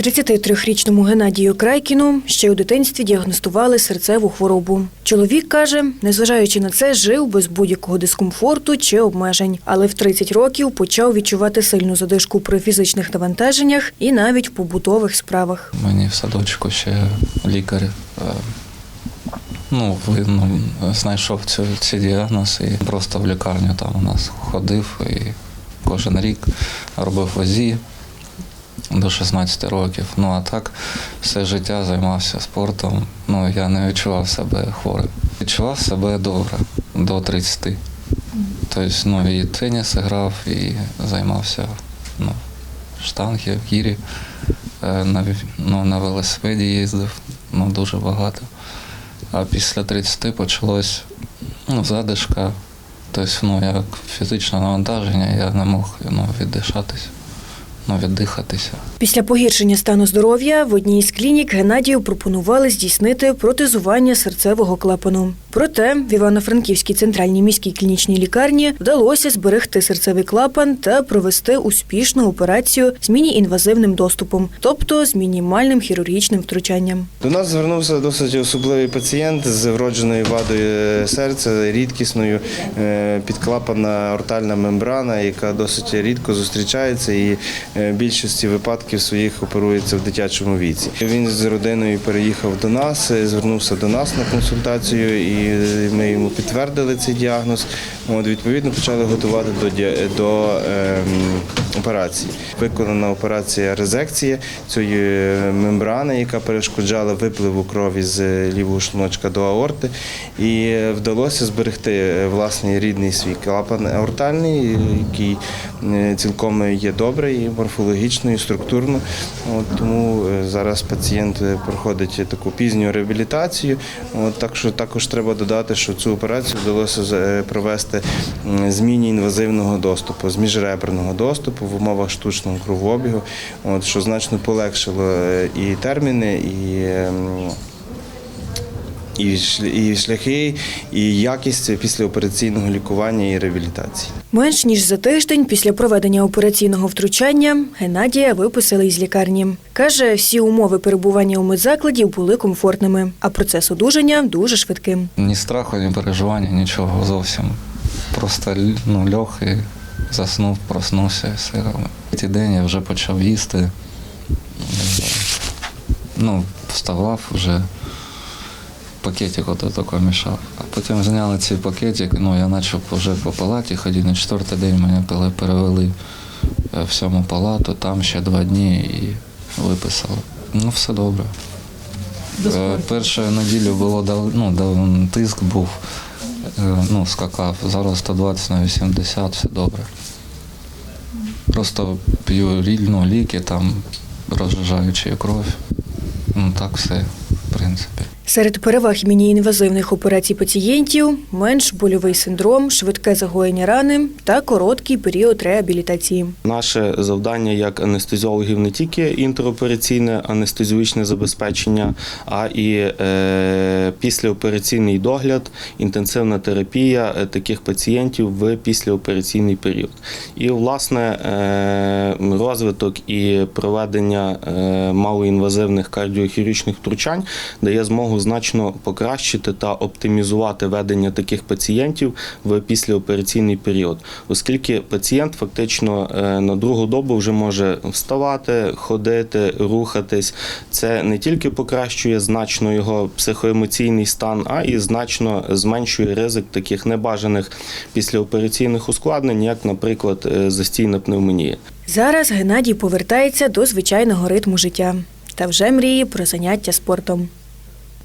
33-річному Геннадію Крайкіну ще у дитинстві діагностували серцеву хворобу. Чоловік каже, незважаючи на це, жив без будь-якого дискомфорту чи обмежень, але в 30 років почав відчувати сильну задишку при фізичних навантаженнях і навіть побутових справах. Мені в садочку ще лікар е, ну, ви- ну, знайшов цю, цей діагноз і просто в лікарню там у нас ходив і кожен рік робив ВАЗі до 16 років. Ну а так все життя займався спортом. Ну я не відчував себе хворим. Відчував себе добре до 30. Тобто, ну, і теніс грав, і займався ну, штанги, в гірі. Е, На, ну, на велосипеді їздив ну, дуже багато. А після 30 почалось ну, задишка. Тобто, ну, як фізичне навантаження, я не мог ну, віддишатися, ну, віддихатися. Після погіршення стану здоров'я в одній із клінік Геннадію пропонували здійснити протезування серцевого клапану. Проте в Івано-Франківській центральній міській клінічній лікарні вдалося зберегти серцевий клапан та провести успішну операцію з міні-інвазивним доступом, тобто з мінімальним хірургічним втручанням. До нас звернувся досить особливий пацієнт з вродженою вадою серця, рідкісною е, підклапана ортальна мембрана, яка досить рідко зустрічається і е, в більшості випадків своїх оперується в дитячому віці. Він з родиною переїхав до нас, е, звернувся до нас на консультацію, і ми йому підтвердили цей діагноз. От, відповідно, почали готувати до, до ем, операції. Виконана операція резекції цієї мембрани, яка перешкоджала випливу крові з лівого шлуночка до аорти, і вдалося зберегти власний рідний свій клапан аортальний, який е, цілком є добрий, і морфологічно, і структурно. От, тому е, зараз пацієнт е, проходить таку пізню реабілітацію. От, так що також треба додати, що цю операцію вдалося е, провести зміні з міні-інвазивного доступу, з міжреберного доступу в умовах штучного кровообігу, от, що значно полегшило е, і терміни, і. І шляхи, і якість післяопераційного лікування і реабілітації. Менш ніж за тиждень після проведення операційного втручання Геннадія виписали із лікарні. Каже, всі умови перебування у медзакладі були комфортними, а процес одужання дуже швидким. Ні страху, ні переживання, нічого зовсім. Просто ну, льох і заснув, проснувся все. Третій день я вже почав їсти. Ну, вставав вже. Пакетик от такий мішав. А потім зняли цей пакетик, ну я почав вже по палаті ходити. На четвертий день мене перевели е, в сьому палату, там ще два дні і виписали. Ну, все добре. Е, Першу неділю було ну, тиск був, е, ну, скакав. Зараз 120 на 80, все добре. Просто п'ю ріль- ну, ліки, там, розжижаючи кров. Ну так все, в принципі. Серед переваг міні-інвазивних операцій пацієнтів менш больовий синдром, швидке загоєння рани та короткий період реабілітації. Наше завдання як анестезіологів не тільки інтеропераційне анестезіологічне забезпечення, а і е, післяопераційний догляд, інтенсивна терапія е, таких пацієнтів в післяопераційний період. І, власне, е, розвиток і проведення е, малоінвазивних кардіохірургічних втручань дає змогу значно покращити та оптимізувати ведення таких пацієнтів в післяопераційний період, оскільки пацієнт фактично е, на другу добу вже може вставати, ходити, рухатись. Це не тільки покращує значно його психоемоційний стан, а і значно зменшує ризик таких небажаних післяопераційних ускладнень, як, наприклад, е, застійна пневмонія. Зараз Геннадій повертається до звичайного ритму життя та вже мріє про заняття спортом.